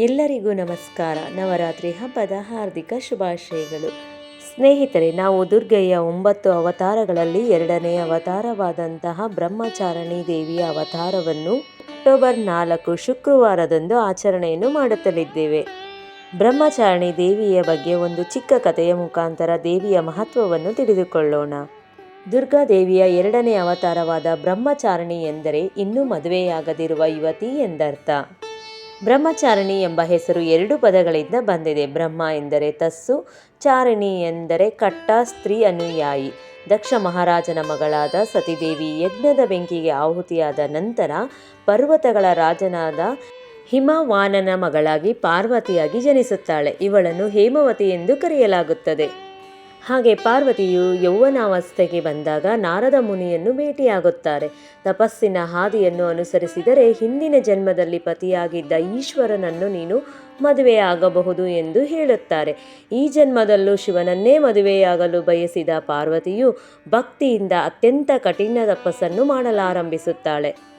ಎಲ್ಲರಿಗೂ ನಮಸ್ಕಾರ. ನವರಾತ್ರಿ ಹಬ್ಬದ ಹಾರ್ದಿಕ ಶುಭಾಶಯಗಳು. ಸ್ನೇಹಿತರೆ, ನಾವು ದುರ್ಗೆಯ ಒಂಬತ್ತು ಅವತಾರಗಳಲ್ಲಿ ಎರಡನೇ ಅವತಾರವಾದಂತಹ ಬ್ರಹ್ಮಚಾರಣಿ ದೇವಿಯ ಅವತಾರವನ್ನು ಅಕ್ಟೋಬರ್ ನಾಲ್ಕು ಶುಕ್ರವಾರದಂದು ಆಚರಣೆಯನ್ನು ಮಾಡುತ್ತಲಿದ್ದೇವೆ. ಬ್ರಹ್ಮಚಾರಣಿ ದೇವಿಯ ಬಗ್ಗೆ ಒಂದು ಚಿಕ್ಕ ಕಥೆಯ ಮುಖಾಂತರ ದೇವಿಯ ಮಹತ್ವವನ್ನು ತಿಳಿದುಕೊಳ್ಳೋಣ. ದುರ್ಗಾ ದೇವಿಯ ಎರಡನೇ ಅವತಾರವಾದ ಬ್ರಹ್ಮಚಾರಣಿ ಎಂದರೆ ಇನ್ನೂ ಮದುವೆಯಾಗದಿರುವ ಯುವತಿ ಎಂದರ್ಥ. ಬ್ರಹ್ಮಚಾರಿಣಿ ಎಂಬ ಹೆಸರು ಎರಡು ಪದಗಳಿಂದ ಬಂದಿದೆ. ಬ್ರಹ್ಮ ಎಂದರೆ ತಸ್ಸು, ಚಾರಿಣಿ ಎಂದರೆ ಕಟ್ಟ, ಸ್ತ್ರೀ ಅನುಯಾಯಿ. ದಕ್ಷ ಮಹಾರಾಜನ ಮಗಳಾದ ಸತಿದೇವಿ ಯಜ್ಞದ ಬೆಂಕಿಗೆ ಆಹುತಿಯಾದ ನಂತರ ಪರ್ವತಗಳ ರಾಜನಾದ ಹಿಮವಾನನ ಮಗಳಾಗಿ ಪಾರ್ವತಿಯಾಗಿ ಜನಿಸುತ್ತಾಳೆ. ಇವಳನ್ನು ಹೇಮವತಿ ಎಂದು ಕರೆಯಲಾಗುತ್ತದೆ. ಹಾಗೆ ಪಾರ್ವತಿಯು ಯೌವನಾವಸ್ಥೆಗೆ ಬಂದಾಗ ನಾರದ ಮುನಿಯನ್ನು ಭೇಟಿಯಾಗುತ್ತಾರೆ. ತಪಸ್ಸಿನ ಹಾದಿಯನ್ನು ಅನುಸರಿಸಿದರೆ ಹಿಂದಿನ ಜನ್ಮದಲ್ಲಿ ಪತಿಯಾಗಿದ್ದ ಈಶ್ವರನನ್ನು ನೀನು ಮದುವೆಯಾಗಬಹುದು ಎಂದು ಹೇಳುತ್ತಾರೆ. ಈ ಜನ್ಮದಲ್ಲೂ ಶಿವನನ್ನೇ ಮದುವೆಯಾಗಲು ಬಯಸಿದ ಪಾರ್ವತಿಯು ಭಕ್ತಿಯಿಂದ ಅತ್ಯಂತ ಕಠಿಣ ತಪಸ್ಸನ್ನು ಮಾಡಲಾರಂಭಿಸುತ್ತಾಳೆ.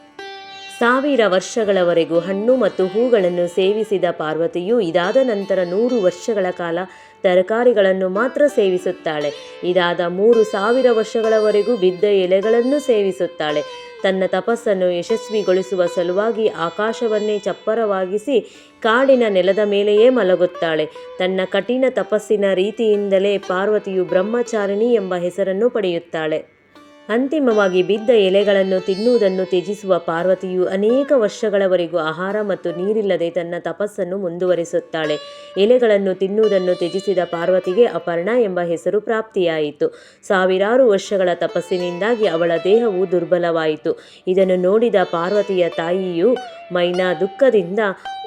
ಸಾವಿರ ವರ್ಷಗಳವರೆಗೂ ಹಣ್ಣು ಮತ್ತು ಹೂಗಳನ್ನು ಸೇವಿಸಿದ ಪಾರ್ವತಿಯು ಇದಾದ ನಂತರ ನೂರು ವರ್ಷಗಳ ಕಾಲ ತರಕಾರಿಗಳನ್ನು ಮಾತ್ರ ಸೇವಿಸುತ್ತಾಳೆ. ಇದಾದ ಮೂರು ಸಾವಿರ ವರ್ಷಗಳವರೆಗೂ ಬಿದ್ದ ಎಲೆಗಳನ್ನು ಸೇವಿಸುತ್ತಾಳೆ. ತನ್ನ ತಪಸ್ಸನ್ನು ಯಶಸ್ವಿಗೊಳಿಸುವ ಸಲುವಾಗಿ ಆಕಾಶವನ್ನೇ ಚಪ್ಪರವಾಗಿಸಿ ಕಾಡಿನ ನೆಲದ ಮೇಲೆಯೇ ಮಲಗುತ್ತಾಳೆ. ತನ್ನ ಕಠಿಣ ತಪಸ್ಸಿನ ರೀತಿಯಿಂದಲೇ ಪಾರ್ವತಿಯು ಬ್ರಹ್ಮಚಾರಿಣಿ ಎಂಬ ಹೆಸರನ್ನು ಪಡೆಯುತ್ತಾಳೆ. ಅಂತಿಮವಾಗಿ ಬಿದ್ದ ಎಲೆಗಳನ್ನು ತಿನ್ನುವುದನ್ನು ತ್ಯಜಿಸುವ ಪಾರ್ವತಿಯು ಅನೇಕ ವರ್ಷಗಳವರೆಗೂ ಆಹಾರ ಮತ್ತು ನೀರಿಲ್ಲದೆ ತನ್ನ ತಪಸ್ಸನ್ನು ಮುಂದುವರಿಸುತ್ತಾಳೆ. ಎಲೆಗಳನ್ನು ತಿನ್ನುವುದನ್ನು ತ್ಯಜಿಸಿದ ಪಾರ್ವತಿಗೆ ಅಪರ್ಣ ಎಂಬ ಹೆಸರು ಪ್ರಾಪ್ತಿಯಾಯಿತು. ಸಾವಿರಾರು ವರ್ಷಗಳ ತಪಸ್ಸಿನಿಂದಾಗಿ ಅವಳ ದೇಹವು ದುರ್ಬಲವಾಯಿತು. ಇದನ್ನು ನೋಡಿದ ಪಾರ್ವತಿಯ ತಾಯಿಯು ಮೈನಾ ದುಃಖದಿಂದ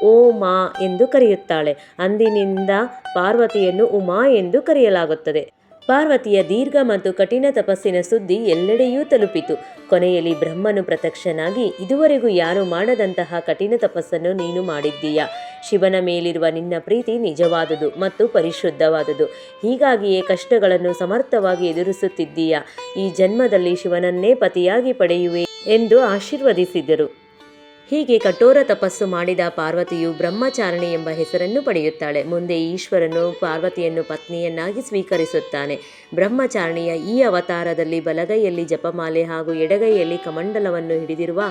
ಓ ಮಾ ಎಂದು ಕರೆಯುತ್ತಾಳೆ. ಅಂದಿನಿಂದ ಪಾರ್ವತಿಯನ್ನು ಉಮಾ ಎಂದು ಕರೆಯಲಾಗುತ್ತದೆ. ಪಾರ್ವತಿಯ ದೀರ್ಘ ಮತ್ತು ಕಠಿಣ ತಪಸ್ಸಿನ ಸುದ್ದಿ ಎಲ್ಲೆಡೆಯೂ ತಲುಪಿತು. ಕೊನೆಯಲ್ಲಿ ಬ್ರಹ್ಮನು ಪ್ರತ್ಯಕ್ಷನಾಗಿ, ಇದುವರೆಗೂ ಯಾರು ಮಾಡದಂತಹ ಕಠಿಣ ತಪಸ್ಸನ್ನು ನೀನು ಮಾಡಿದ್ದೀಯಾ? ಶಿವನ ಮೇಲಿರುವ ನಿನ್ನ ಪ್ರೀತಿ ನಿಜವಾದುದು ಮತ್ತು ಪರಿಶುದ್ಧವಾದುದು. ಹೀಗಾಗಿಯೇ ಕಷ್ಟಗಳನ್ನು ಸಮರ್ಥವಾಗಿ ಎದುರಿಸುತ್ತಿದ್ದೀಯಾ? ಈ ಜನ್ಮದಲ್ಲಿ ಶಿವನನ್ನೇ ಪತಿಯಾಗಿ ಪಡೆಯುವೆ ಎಂದು ಆಶೀರ್ವದಿಸಿದರು. ಹೀಗೆ ಕಠೋರ ತಪಸ್ಸು ಮಾಡಿದ ಪಾರ್ವತಿಯು ಬ್ರಹ್ಮಚಾರಣಿ ಎಂಬ ಹೆಸರನ್ನು ಪಡೆಯುತ್ತಾಳೆ. ಮುಂದೆ ಈಶ್ವರನು ಪಾರ್ವತಿಯನ್ನು ಪತ್ನಿಯನ್ನಾಗಿ ಸ್ವೀಕರಿಸುತ್ತಾನೆ. ಬ್ರಹ್ಮಚಾರಣಿಯ ಈ ಅವತಾರದಲ್ಲಿ ಬಲಗೈಯಲ್ಲಿ ಜಪಮಾಲೆ ಹಾಗೂ ಎಡಗೈಯಲ್ಲಿ ಕಮಂಡಲವನ್ನು ಹಿಡಿದಿರುವ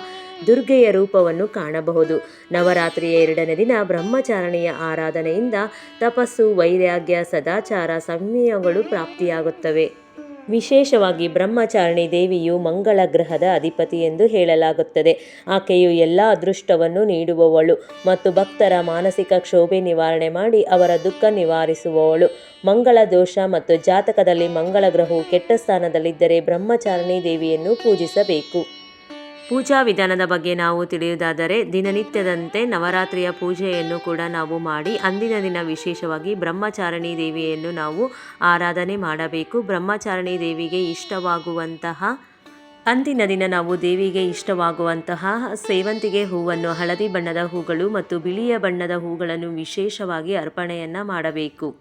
ದುರ್ಗೆಯ ರೂಪವನ್ನು ಕಾಣಬಹುದು. ನವರಾತ್ರಿಯ ಎರಡನೇ ದಿನ ಬ್ರಹ್ಮಚಾರಣಿಯ ಆರಾಧನೆಯಿಂದ ತಪಸ್ಸು, ವೈರಾಗ್ಯ, ಸದಾಚಾರ, ಸಂಯಮಗಳು ಪ್ರಾಪ್ತಿಯಾಗುತ್ತವೆ. ವಿಶೇಷವಾಗಿ ಬ್ರಹ್ಮಚಾರಿಣಿ ದೇವಿಯು ಮಂಗಳ ಗ್ರಹದ ಅಧಿಪತಿ ಎಂದು ಹೇಳಲಾಗುತ್ತದೆ. ಆಕೆಯು ಎಲ್ಲ ಅದೃಷ್ಟವನ್ನು ನೀಡುವವಳು ಮತ್ತು ಭಕ್ತರ ಮಾನಸಿಕ ಕ್ಷೋಭೆ ನಿವಾರಣೆ ಮಾಡಿ ಅವರ ದುಃಖ ನಿವಾರಿಸುವವಳು. ಮಂಗಳ ದೋಷ ಮತ್ತು ಜಾತಕದಲ್ಲಿ ಮಂಗಳ ಗ್ರಹವು ಕೆಟ್ಟ ಸ್ಥಾನದಲ್ಲಿದ್ದರೆ ಬ್ರಹ್ಮಚಾರಿಣಿ ದೇವಿಯನ್ನು ಪೂಜಿಸಬೇಕು. ಪೂಜಾ ವಿಧಾನದ ಬಗ್ಗೆ ನಾವು ತಿಳಿಯುವುದಾದರೆ, ದಿನನಿತ್ಯದಂತೆ ನವರಾತ್ರಿಯ ಪೂಜೆಯನ್ನು ಕೂಡ ನಾವು ಮಾಡಿ, ಅಂದಿನ ದಿನ ವಿಶೇಷವಾಗಿ ಬ್ರಹ್ಮಚಾರಣಿ ದೇವಿಯನ್ನು ನಾವು ಆರಾಧನೆ ಮಾಡಬೇಕು. ಬ್ರಹ್ಮಚಾರಣಿ ದೇವಿಗೆ ಇಷ್ಟವಾಗುವಂತಹ, ಅಂದಿನ ದಿನ ನಾವು ದೇವಿಗೆ ಇಷ್ಟವಾಗುವಂತಹ ಸೇವಂತಿಗೆ ಹೂವನ್ನು, ಹಳದಿ ಬಣ್ಣದ ಹೂಗಳು ಮತ್ತು ಬಿಳಿಯ ಬಣ್ಣದ ಹೂಗಳನ್ನು ವಿಶೇಷವಾಗಿ ಅರ್ಪಣೆಯನ್ನು ಮಾಡಬೇಕು.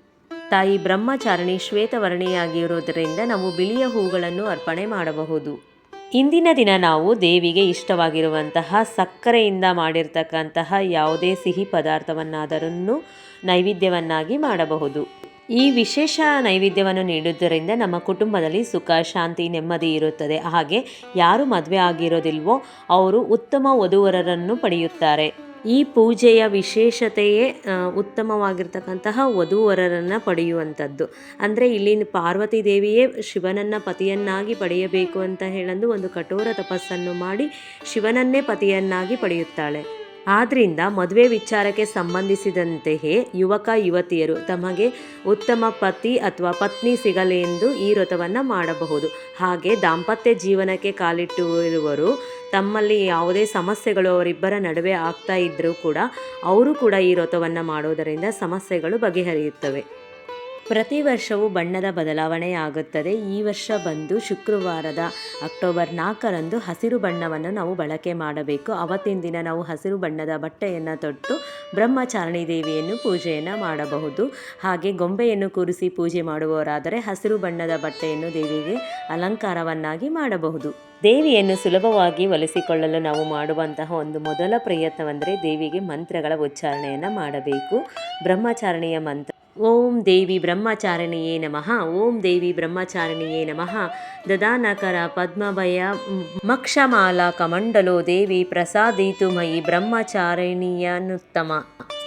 ತಾಯಿ ಬ್ರಹ್ಮಚಾರಣಿ ಶ್ವೇತವರ್ಣಿಯಾಗಿರೋದರಿಂದ ನಾವು ಬಿಳಿಯ ಹೂಗಳನ್ನು ಅರ್ಪಣೆ ಮಾಡಬಹುದು. ಇಂದಿನ ದಿನ ನಾವು ದೇವಿಗೆ ಇಷ್ಟವಾಗಿರುವಂತಹ ಸಕ್ಕರೆಯಿಂದ ಮಾಡಿರ್ತಕ್ಕಂತಹ ಯಾವುದೇ ಸಿಹಿ ಪದಾರ್ಥವನ್ನಾದರೂ ನೈವೇದ್ಯವನ್ನಾಗಿ ಮಾಡಬಹುದು. ಈ ವಿಶೇಷ ನೈವೇದ್ಯವನ್ನು ನೀಡುವುದರಿಂದ ನಮ್ಮ ಕುಟುಂಬದಲ್ಲಿ ಸುಖ, ಶಾಂತಿ, ನೆಮ್ಮದಿ ಇರುತ್ತದೆ. ಹಾಗೆ ಯಾರು ಮದುವೆ ಆಗಿರೋದಿಲ್ವೋ ಅವರು ಉತ್ತಮ ವಧುವರರನ್ನು ಪಡೆಯುತ್ತಾರೆ. ಈ ಪೂಜೆಯ ವಿಶೇಷತೆಯೇ ಉತ್ತಮವಾಗಿರ್ತಕ್ಕಂತಹ ವಧುವರರನ್ನು ಪಡೆಯುವಂಥದ್ದು. ಅಂದರೆ ಇಲ್ಲಿ ಪಾರ್ವತಿ ದೇವಿಯೇ ಶಿವನನ್ನು ಪತಿಯನ್ನಾಗಿ ಪಡೆಯಬೇಕು ಅಂತ ಹೇಳಂದು ಒಂದು ಕಠೋರ ತಪಸ್ಸನ್ನು ಮಾಡಿ ಶಿವನನ್ನೇ ಪತಿಯನ್ನಾಗಿ ಪಡೆಯುತ್ತಾಳೆ. ಆದ್ದರಿಂದ ಮದುವೆ ವಿಚಾರಕ್ಕೆ ಸಂಬಂಧಿಸಿದಂತೆಯೇ ಯುವಕ, ಯುವತಿಯರು ತಮಗೆ ಉತ್ತಮ ಪತಿ ಅಥವಾ ಪತ್ನಿ ಸಿಗಲೆಂದು ಈ ವ್ರತವನ್ನು ಮಾಡಬಹುದು. ಹಾಗೆ ದಾಂಪತ್ಯ ಜೀವನಕ್ಕೆ ಕಾಲಿಟ್ಟಿರುವವರು ತಮ್ಮಲ್ಲಿ ಯಾವುದೇ ಸಮಸ್ಯೆಗಳು ಅವರಿಬ್ಬರ ನಡುವೆ ಆಗ್ತಾ ಇದ್ದರೂ ಕೂಡ, ಅವರು ಕೂಡ ಈ ವ್ರತವನ್ನು ಮಾಡೋದರಿಂದ ಸಮಸ್ಯೆಗಳು ಬಗೆಹರಿಯುತ್ತವೆ. ಪ್ರತಿ ವರ್ಷವೂ ಬಣ್ಣದ ಬದಲಾವಣೆಯಾಗುತ್ತದೆ. ಈ ವರ್ಷ ಬಂದು ಶುಕ್ರವಾರದ ಅಕ್ಟೋಬರ್ ನಾಲ್ಕರಂದು ಹಸಿರು ಬಣ್ಣವನ್ನು ನಾವು ಬಳಕೆ ಮಾಡಬೇಕು. ಅವತ್ತಿನ ದಿನ ನಾವು ಹಸಿರು ಬಣ್ಣದ ಬಟ್ಟೆಯನ್ನು ತೊಟ್ಟು ಬ್ರಹ್ಮಚಾರಣಿ ದೇವಿಯನ್ನು ಪೂಜೆಯನ್ನು ಮಾಡಬಹುದು. ಹಾಗೆ ಗೊಂಬೆಯನ್ನು ಕೂರಿಸಿ ಪೂಜೆ ಮಾಡುವವರಾದರೆ ಹಸಿರು ಬಣ್ಣದ ಬಟ್ಟೆಯನ್ನು ದೇವಿಗೆ ಅಲಂಕಾರವನ್ನಾಗಿ ಮಾಡಬಹುದು. ದೇವಿಯನ್ನು ಸುಲಭವಾಗಿ ಒಲಿಸಿಕೊಳ್ಳಲು ನಾವು ಮಾಡುವಂತಹ ಒಂದು ಮೊದಲ ಪ್ರಯತ್ನವೆಂದರೆ ದೇವಿಗೆ ಮಂತ್ರಗಳ ಉಚ್ಚಾರಣೆಯನ್ನು ಮಾಡಬೇಕು. ಬ್ರಹ್ಮಚಾರಣೆಯ ಮಂತ್ರ ఓం దేవి బ్రహ్మచారిణియే నమ. ఓం దేవి బ్రహ్మచారిణియే నమ. దదానకర పద్మభయ మక్షమాల కమండలో దేవి ప్రసాదీతుమయి బ్రహ్మచారిణీయనుత్తమ.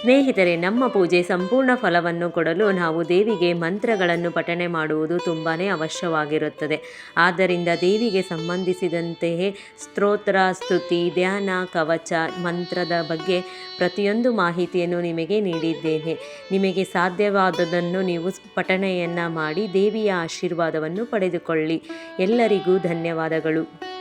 ಸ್ನೇಹಿತರೆ, ನಮ್ಮ ಪೂಜೆ ಸಂಪೂರ್ಣ ಫಲವನ್ನು ಕೊಡಲು ನಾವು ದೇವಿಗೆ ಮಂತ್ರಗಳನ್ನು ಪಠನೆ ಮಾಡುವುದು ತುಂಬಾ ಅವಶ್ಯವಾಗಿರುತ್ತದೆ. ಆದ್ದರಿಂದ ದೇವಿಗೆ ಸಂಬಂಧಿಸಿದಂತೆಯೇ ಸ್ತೋತ್ರ, ಸ್ತುತಿ, ಧ್ಯಾನ, ಕವಚ, ಮಂತ್ರದ ಬಗ್ಗೆ ಪ್ರತಿಯೊಂದು ಮಾಹಿತಿಯನ್ನು ನಿಮಗೆ ನೀಡಿದ್ದೇನೆ. ನಿಮಗೆ ಸಾಧ್ಯವಾದದನ್ನು ನೀವು ಪಠಣೆಯನ್ನು ಮಾಡಿ ದೇವಿಯ ಆಶೀರ್ವಾದವನ್ನು ಪಡೆದುಕೊಳ್ಳಿ. ಎಲ್ಲರಿಗೂ ಧನ್ಯವಾದಗಳು.